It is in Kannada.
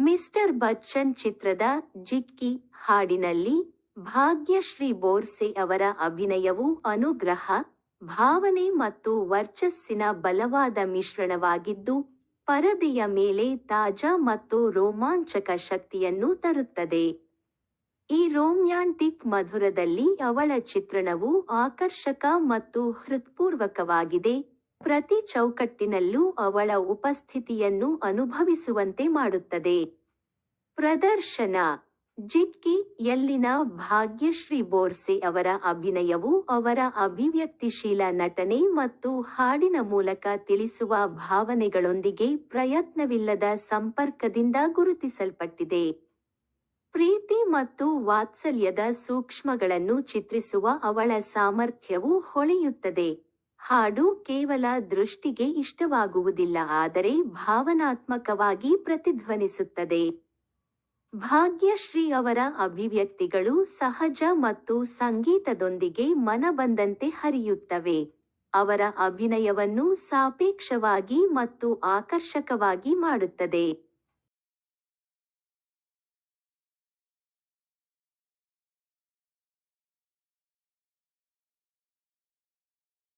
ಮಿಸ್ಟರ್ ಬಚ್ಚನ್ ಚಿತ್ರದ ಜಿಕ್ಕಿ ಹಾಡಿನಲ್ಲಿ ಭಾಗ್ಯಶ್ರೀ ಬೋರ್ಸೆ ಅವರ ಅಭಿನಯವು ಅನುಗ್ರಹ, ಭಾವನೆ ಮತ್ತು ವರ್ಚಸ್ಸಿನ ಬಲವಾದ ಮಿಶ್ರಣವಾಗಿದ್ದು, ಪರದೆಯ ಮೇಲೆ ತಾಜಾ ಮತ್ತು ರೋಮಾಂಚಕ ಶಕ್ತಿಯನ್ನು ತರುತ್ತದೆ. ಈ ರೋಮ್ಯಾಂಟಿಕ್ ಮಧುರದಲ್ಲಿ ಅವಳ ಚಿತ್ರಣವು ಆಕರ್ಷಕ ಮತ್ತು ಹೃತ್ಪೂರ್ವಕವಾಗಿದೆ. ಪ್ರತಿ ಚೌಕಟ್ಟಿನಲ್ಲೂ ಅವಳ ಉಪಸ್ಥಿತಿಯನ್ನು ಅನುಭವಿಸುವಂತೆ ಮಾಡುತ್ತದೆ. ಪ್ರದರ್ಶನ. ಜಿಟ್ಕಿ ಯಲ್ಲಿನ ಭಾಗ್ಯಶ್ರೀ ಬೋರ್ಸೆ ಅವರ ಅಭಿನಯವು ಅವರ ಅಭಿವ್ಯಕ್ತಿಶೀಲ ನಟನೆ ಮತ್ತು ಹಾಡಿನ ಮೂಲಕ ತಿಳಿಸುವ ಭಾವನೆಗಳೊಂದಿಗೆ ಪ್ರಯತ್ನವಿಲ್ಲದ ಸಂಪರ್ಕದಿಂದ ಗುರುತಿಸಲ್ಪಟ್ಟಿದೆ. ಪ್ರೀತಿ ಮತ್ತು ವಾತ್ಸಲ್ಯದ ಸೂಕ್ಷ್ಮಗಳನ್ನು ಚಿತ್ರಿಸುವ ಅವಳ ಸಾಮರ್ಥ್ಯವು ಹೊಳೆಯುತ್ತದೆ. ಹಾಡು ಕೇವಲ ದೃಷ್ಟಿಗೆ ಇಷ್ಟವಾಗುವುದಿಲ್ಲ, ಆದರೆ ಭಾವನಾತ್ಮಕವಾಗಿ ಪ್ರತಿಧ್ವನಿಸುತ್ತದೆ. ಭಾಗ್ಯಶ್ರೀ ಅವರ ಅಭಿವ್ಯಕ್ತಿಗಳು ಸಹಜ ಮತ್ತು ಸಂಗೀತದೊಂದಿಗೆ ಮನಬಂದಂತೆ ಹರಿಯುತ್ತವೆ. ಅವರ ಅಭಿನಯವನ್ನು ಸಾಪೇಕ್ಷವಾಗಿ ಮತ್ತು ಆಕರ್ಷಕವಾಗಿ ಮಾಡುತ್ತದೆ.